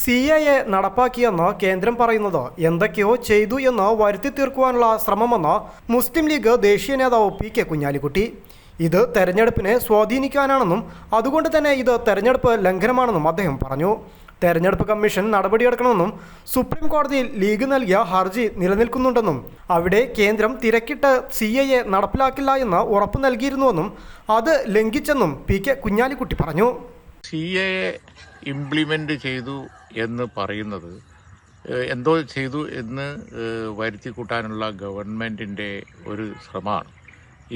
C A A നടപ്പാക്കിയെന്ന് കേന്ദ്രം പറയുന്നത് എന്തൊക്കെയോ ചെയ്തു എന്ന് വരുത്തി തീർക്കുവാനുള്ള ശ്രമമെന്ന് മുസ്ലിം ലീഗ് ദേശീയ നേതാവ് പി കെ കുഞ്ഞാലിക്കുട്ടി. ഇത് തെരഞ്ഞെടുപ്പിനെ സ്വാധീനിക്കാനാണെന്നും അതുകൊണ്ട് തന്നെ ഇത് തെരഞ്ഞെടുപ്പ് ലംഘനമാണെന്നും അദ്ദേഹം പറഞ്ഞു. തെരഞ്ഞെടുപ്പ് കമ്മീഷൻ നടപടിയെടുക്കണമെന്നും സുപ്രീം കോടതിയിൽ ലീഗ് നൽകിയ ഹർജി നിലനിൽക്കുന്നുണ്ടെന്നും അവിടെ കേന്ദ്രം തിരക്കിട്ട് സി എ എ നടപ്പിലാക്കില്ല എന്ന് ഉറപ്പ് നൽകിയിരുന്നുവെന്നും അത് ലംഘിച്ചെന്നും പി കെ കുഞ്ഞാലിക്കുട്ടി പറഞ്ഞു. സി എ ഇംപ്ലിമെന്റ് ചെയ്തു എന്ന് പറയുന്നത് എന്തോ ചെയ്തു എന്ന് വരുത്തി കൂട്ടാനുള്ള ഗവൺമെന്റിന്റെ ഒരു ശ്രമമാണ്.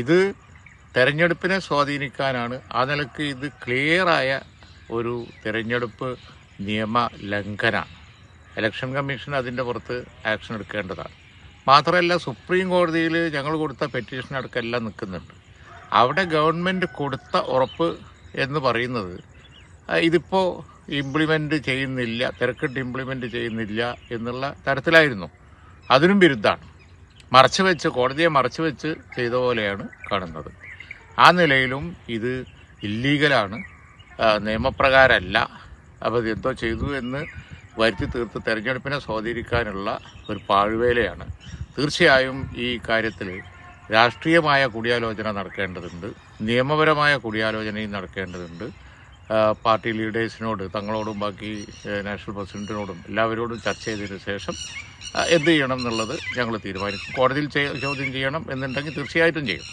ഇത് തെരഞ്ഞെടുപ്പിനെ സ്വാധീനിക്കാനാണ്. ആ നിലയ്ക്ക് ഇത് ക്ലിയറായ ഒരു തെരഞ്ഞെടുപ്പ് നിയമ ലംഘന. ഇലക്ഷൻ കമ്മീഷൻ അതിന്റെ പുറത്ത് ആക്ഷൻ എടുക്കേണ്ടതാണ്. മാത്രമല്ല സുപ്രീം കോടതിയിൽ ഞങ്ങൾ കൊടുത്ത പെറ്റീഷൻ അടക്കമെല്ലാം നിൽക്കുന്നുണ്ട്. അവിടെ ഗവൺമെന്റ് കൊടുത്ത ഉറപ്പ് എന്ന് പറയുന്നത് ആ, ഇംപ്ലിമെന്റ് ചെയ്യുന്നില്ല തിരക്കിട്ട് ഇംപ്ലിമെന്റ് ചെയ്യുന്നില്ല എന്നുള്ള തരത്തിലായിരുന്നു. അതിനും വിരുദ്ധാണ് മറച്ചു വെച്ച് കോടതിയെ മറച്ചു വെച്ച് ചെയ്ത പോലെയാണ് കാണുന്നത്. ആ നിലയിലും ഇത് ഇല്ലീഗലാണ് നിയമപ്രകാരമല്ല അപ്പോൾ ഇത് എന്തോ ചെയ്തു എന്ന് വരുത്തി തീർത്ത് തെരഞ്ഞെടുപ്പിനെ സ്വാധീനിക്കാനുള്ള ഒരു പാഴ്വേലയാണ്. തീർച്ചയായും ഈ കാര്യത്തിൽ രാഷ്ട്രീയമായ കൂടിയാലോചന നടക്കേണ്ടതുണ്ട്. നിയമപരമായ കൂടിയാലോചനയും നടക്കേണ്ടതുണ്ട്. പാർട്ടി ലീഡേഴ്സിനോട് തങ്ങളോടും ബാക്കി നാഷണൽ പ്രസിഡന്റിനോടും എല്ലാവരോടും ചർച്ച ചെയ്തതിനു ശേഷം എന്ത് ചെയ്യണം എന്നുള്ളത് ഞങ്ങൾ തീരുമാനിക്കും. കോടതിയിൽ ചോദ്യം ചെയ്യണം എന്നുണ്ടെങ്കിൽ തീർച്ചയായിട്ടും ചെയ്യും.